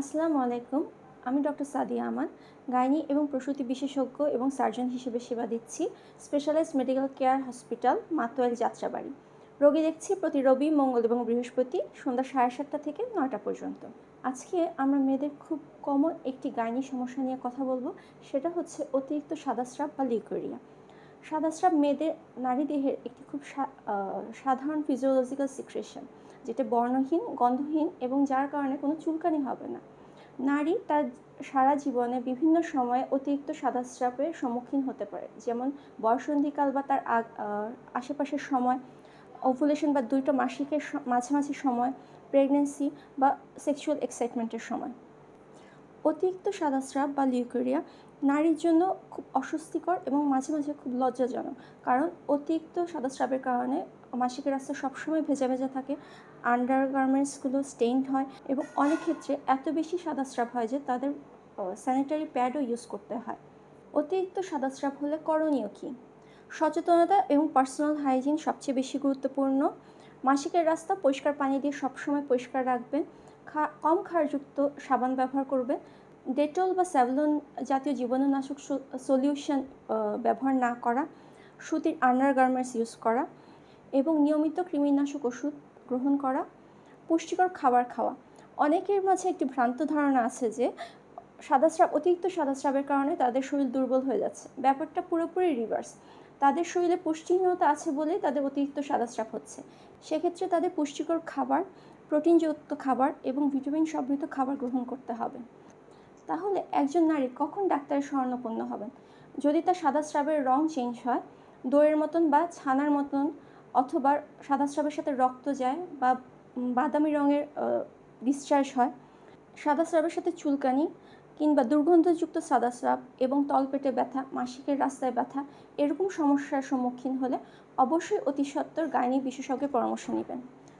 আসসালামু আলাইকুম। আমি ডক্টর সাদিয়া আমান গাইনি এবং প্রসূতি বিশেষজ্ঞ এবং সার্জন হিসেবে সেবা দিচ্ছি specialised medical care hospital Matuail Jatrabari. রোগী দেখছি প্রতি রবি, মঙ্গল এবং বৃহস্পতি সন্ধ্যা সাড়ে সাতটা থেকে নয়টা পর্যন্ত। আজকে আমরা মেয়েদের খুব কমন একটি গাইনি সমস্যা নিয়ে কথা বলব, সেটা হচ্ছে অতিরিক্ত সাদাস্রাব বা লিউকোরিয়া সাদাস্রাব মেয়েদের নারী দেহের একটি খুব সাধারণ ফিজিওলজিক্যাল সিক্রেশন যেটা বর্ণহীন, গন্ধহীন এবং যার কারণে কোনো চুলকানি হবে না। নারী তার সারা জীবনে বিভিন্ন সময়ে অতিরিক্ত সাদাস্রাবের সম্মুখীন হতে পারে, যেমন বয়সন্ধিকাল বা তার আশেপাশের সময় ওভুলেশন বা দুইটা মাসিকের মাঝামাঝি সময় প্রেগনেন্সি বা সেক্সুয়াল এক্সাইটমেন্টের সময়। অতিরিক্ত সাদাস্রাব বা লিউকেরিয়া নারীর জন্য খুব অস্বস্তিকর এবং মাঝে মাঝে খুব লজ্জাজনক। কারণ অতিরিক্ত সাদাস্রাবের কারণে মাসিকের রাস্তা সবসময় ভেজা ভেজা থাকে আন্ডার গার্মেন্টসগুলো স্টেইনড হয় এবং অনেক ক্ষেত্রে এত বেশি সাদাস্রাব হয় যে তাদের স্যানিটারি প্যাডও ইউজ করতে হয়। অতিরিক্ত সাদাস্রাব হলে করণীয় কী? সচেতনতা এবং পার্সোনাল হাইজিন সবচেয়ে বেশি গুরুত্বপূর্ণ। মাসিকের রাস্তা পরিষ্কার পানি দিয়ে সবসময় পরিষ্কার রাখবেন। কম ক্ষারযুক্ত সাবান ব্যবহার করবেন ডেটল বা স্যাভলন জাতীয় জীবাণুনাশক সলিউশন ব্যবহার না করা। সুতির আন্ডার গার্মেন্টস ইউজ করা এবং নিয়মিত কৃমিনাশক ওষুধ গ্রহণ করা। পুষ্টিকর খাবার খাওয়া। অনেকের মাঝে একটি ভ্রান্ত ধারণা আছে যে, সাদাস্রাব, অতিরিক্ত সাদাস্রাবের কারণে তাদের শরীর দুর্বল হয়ে যাচ্ছে। ব্যাপারটা পুরোপুরি রিভার্স তাদের শরীরে পুষ্টিহীনতা আছে বলেই তাদের অতিরিক্ত সাদাস্রাব হচ্ছে। সেক্ষেত্রে তাদের পুষ্টিকর খাবার প্রোটিনযুক্ত খাবার এবং ভিটামিন সমৃদ্ধ খাবার গ্রহণ করতে হবে। তাহলে একজন নারী কখন ডাক্তারের শরণাপন্ন হবেন? যদি তার সাদা স্রাবের রং চেঞ্জ হয়, দইয়ের মতন বা ছানার মতন, অথবা সাদা স্রাবের সাথে রক্ত যায় বা বাদামি রঙের ডিসচার্জ হয়, সাদা স্রাবের সাথে চুলকানি কিংবা দুর্গন্ধযুক্ত সাদা স্রাব এবং তলপেটে ব্যথা, মাসিকের রাস্তায় ব্যথা, এরকম সমস্যার সম্মুখীন হলে অবশ্যই অতি সত্বর গাইনি বিশেষজ্ঞের পরামর্শ নেবেন।